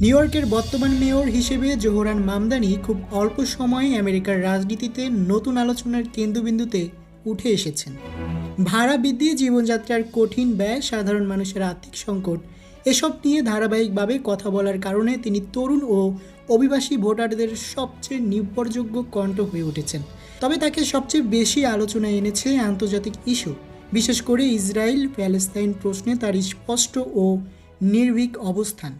New ইয়র্কের বর্তমান mayor হিসেবে জোহরান মামদানি খুব অল্প সময়ে আমেরিকার রাজনীতিতে নতুন আলোচনার কেন্দ্রবিন্দুতে উঠে এসেছেন। ভাড়া বৃদ্ধি, জীবনযাত্রার কঠিন ব্যয়, সাধারণ মানুষের আর্থিক সংকট, এসব নিয়ে ধারাবাহিকভাবে কথা বলার কারণে তিনি তরুণ ও অভিবাসী ভোটারদের সবচেয়ে নির্ভরযোগ্য কণ্ঠ হয়ে উঠেছেন। তবে তাকে সবচেয়ে বেশি আলোচনায় এনেছে আন্তর্জাতিক ইস্যু। বিশেষ করে ইসরায়েল প্যালেস্তাইন প্রশ্নে তার স্পষ্ট ও নির্ভীক অবস্থান।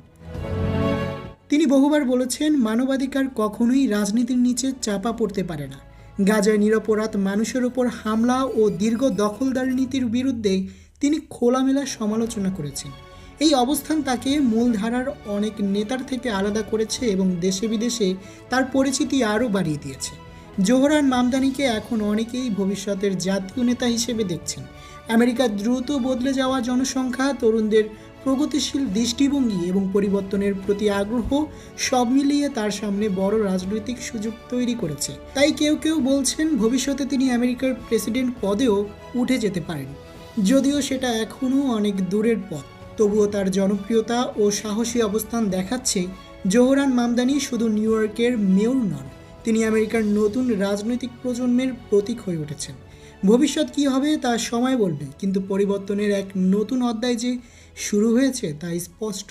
তিনি বহুবার বলেছেন, মানবাধিকার কখনোই রাজনীতির নিচে চাপা পড়তে পারে না। গাজায় নিরপরাধ মানুষের ওপর হামলা ও দীর্ঘ দখলদারি নীতির বিরুদ্ধে তিনি খোলামেলা সমালোচনা করেছেন। এই অবস্থান তাকে মূলধারার অনেক নেতার থেকে আলাদা করেছে এবং দেশে বিদেশে তার পরিচিতি আরও বাড়িয়ে দিয়েছে। জোহরান মামদানিকে এখন অনেকেই ভবিষ্যতের জাতীয় নেতা হিসেবে দেখছেন। আমেরিকার দ্রুত বদলে যাওয়া জনসংখ্যা, তরুণদের প্রগতিশীল দৃষ্টিভঙ্গি এবং পরিবর্তনের প্রতি আগ্রহ সব মিলিয়ে তার সামনে বড় রাজনৈতিক সুযোগ তৈরি করেছে। তাই কেউ কেউ বলছেন ভবিষ্যতে তিনি আমেরিকার প্রেসিডেন্ট পদেও উঠে যেতে পারেন। যদিও সেটা এখনও অনেক দূরের পথ। তবুও তার জনপ্রিয়তা ও সাহসী অবস্থান দেখাচ্ছে জোহরান মামদানি শুধু নিউ ইয়র্কের মেয়র নন। তিনি আমেরিকার নতুন রাজনৈতিক প্রজন্মের প্রতীক হয়ে উঠেছেন। ভবিষ্যৎ কী হবে তা সময় বলবে, কিন্তু পরিবর্তনের এক নতুন অধ্যায় যে শুরু হয়েছে তা স্পষ্ট।